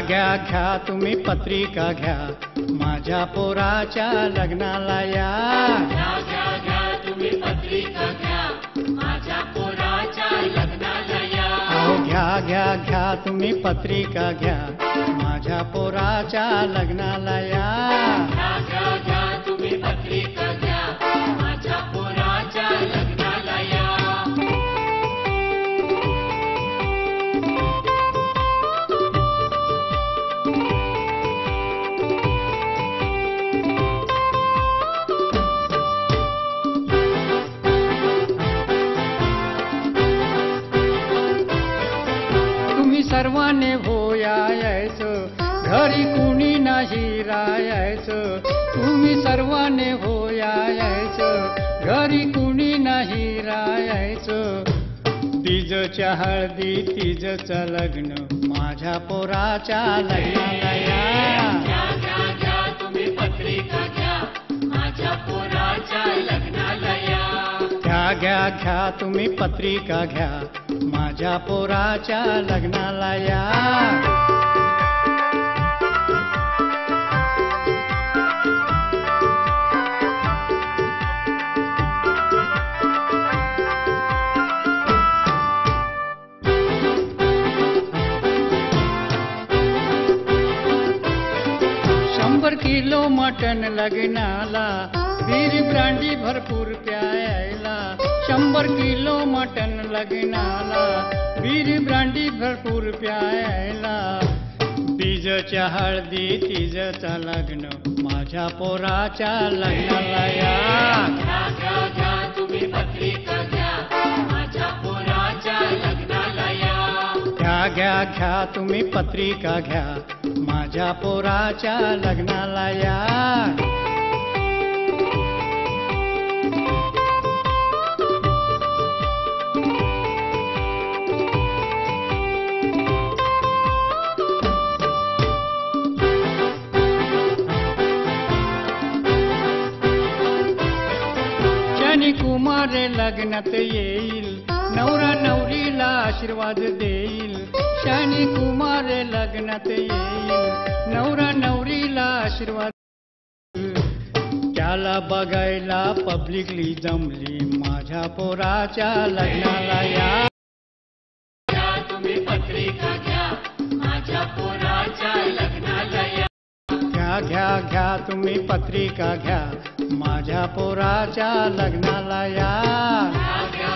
घ्या घ्या तुम्ही पत्रिका घ्या. माझ्या पोराच्या लग्नाला या. घ्या घ्या घ्या तुम्ही पत्रिका घ्या. माझ्या पोराच्या लग्नाला या. अहो घ्या घ्या घ्या तुम्ही पत्रिका घ्या. माझ्या पोराच्या लग्नाला या. घ्या घ्या घ्या तुम्ही पत्रिका तुम्ही सर्वांनी घरी कुणी नाही राहायचं. तुम्ही सर्वाने भोयायचं घरी कुणी नाही राहायचं. तिजच्या हळदी तिजचं लग्न माझ्या पोराच्या लग्नाला. घ्या तुम्ही पत्रिका घ्या माझ्या पोराच्या घ्या घ्या घ्या तुम्ही पत्रिका घ्या. माझ्या पोराच्या लग्नाला या. शंभर किलो मटन लग्नाला बीर ब्रांडी भरपूर प्यायला. शंभर किलो मटन लग्नाला बीर ब्रांडी भरपूर प्यायला. बीजच्या हळदी तिजचा लग्न माझ्या पोराच्या लग्नाला या. घ्या. घ्या घ्या तुम्ही पत्रिका घ्या. माझ्या पोराच्या लग्नाला या. शनी कुमार लग्नात येईल. नवरा नवरीला आशीर्वाद देईल. शनी कुमार लग्नात येईल. नवरा नवरीला आशीर्वाद त्याला बघायला पब्लिकली जमली. माझ्या पोराच्या लग्नाला या. तुम्ही पत्रिका घ्या. माझ्या पोराच्या लग्नाला या घ्या घ्या तुम्ही पत्रिका घ्या. माझ्या पोराच्या लग्नाला या. घ्या